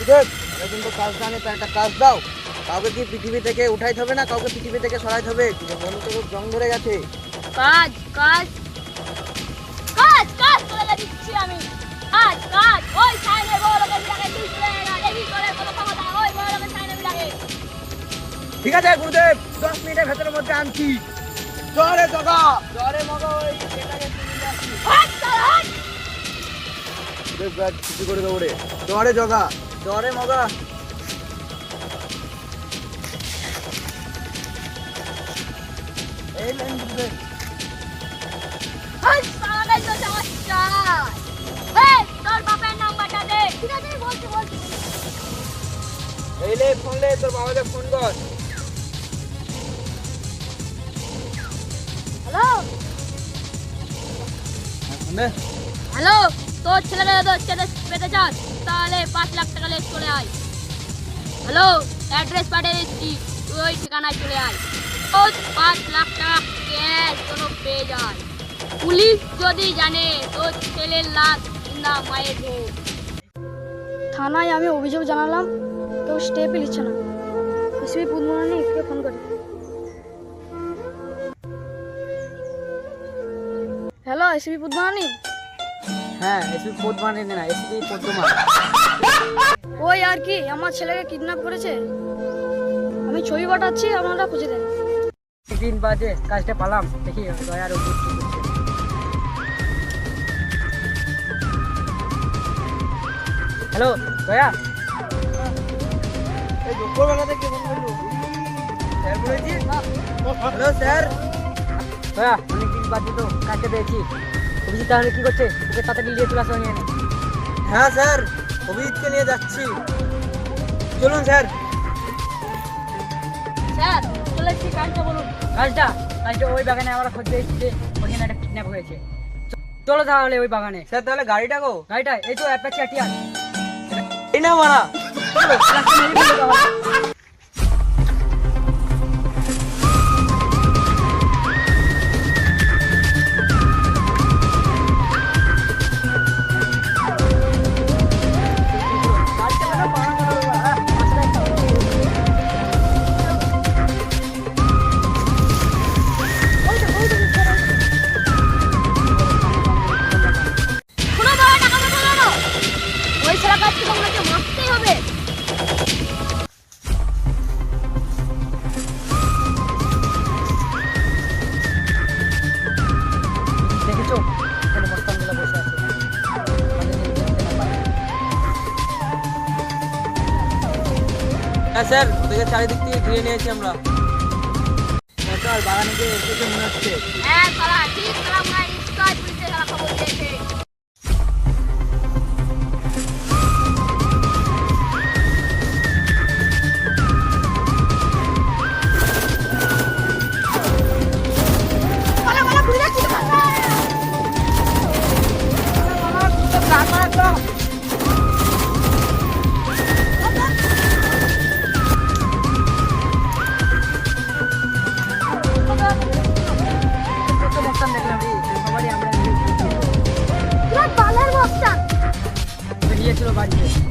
গুরুদেব এখন তো কাজ জানে তার একটা কাজ দাও। কাউকে কি পৃথিবী থেকে উঠাইতে হবে না? কাউকে পৃথিবী থেকে সরাইতে হবে? মনে তো খুব জং ধরে গেছে। কাজ কাজ কাজ কাজ করে দিচ্ছি আমি। কাজ কাজ ওই সাইনে বড় লোকের বিড়াকে তুই চলে না দেখি করে কোনো ক্ষমতা ওই বড় লোকের সাইনে বিড়াকে ঠিক আছে গুরুদেব দশ মিনিটের ভেতরের মধ্যে আনছি। জরে জগা জরে মগা ওই এটাকে তুলে আসছি হাট হাট গুরুদেব গাছ করে দেবো রে। জরে জগা। জরে মগা এই লেন সারা তো চাচ্চা এই তোর নাম্বারটা দে। ঠিক আছে বলছি বলছি। এই লে ফোন লে তোর বাবাকে ফোন কর। হ্যালো। হ্যালো। তোর ছেলেকে তো ছেলে পেতে চাস, তাহলে পাঁচ লাখ টাকা লেস চলে আয়। হ্যালো অ্যাড্রেস পাঠিয়ে দিচ্ছি, তুই ওই ঠিকানায় চলে আয়। ও পাঁচ লাখ টাকা ক্যাশ কোনো পেয়ে যায় পুলিশ যদি জানে, তোর ছেলের লাশ না মায়ের ভোগ থানায় আমি অভিযোগ জানালাম, কেউ স্টেপই নিচ্ছে না। এসবি পুদমনি কে ফোন করে হ্যালো এসবি পুদমনি হ্যাঁ এসবি পদ্মা নিতে না এসবি পদ্মা ওই আর কি আমার ছেলেকে কিডন্যাপ করেছে? আমি ছবি পাঠাচ্ছি আপনারা খুঁজে দেন। তিন বাজে কাজটা পালাম। দেখি দয়ার উপর হ্যালো দয়া? দুপুরবেলা থেকে ফোন করল? স্যার বলেছি। Hello sir? দয়া অনেকদিন বাজে তো কাজটা পেয়েছি। অভিজিৎ তাহলে কি করছে? ওকে তাড়াতাড়ি নিয়ে চলে আসো নিয়ে হ্যাঁ স্যার। অভিজিৎকে নিয়ে যাচ্ছি। চলুন স্যার। স্যার চলে এসছি কাজটা বলুন। কাজটা? কাজটা ওই বাগানে আমরা খুঁজতে এসেছি যে ওখানে একটা কিডন্যাপ হয়েছে। চলো তাহলে ওই বাগানে। স্যার তাহলে গাড়িটা গো। গাড়িটা? এই তো অ্যাপাচি আটিয়ার এই না মারা। হ্যাঁ স্যার ওদেরকে চারিদিক থেকে ঘিরে নিয়েছি আমরা। সরকার বাগানে গিয়ে মনে হচ্ছে। হ্যাঁ 开心了吧你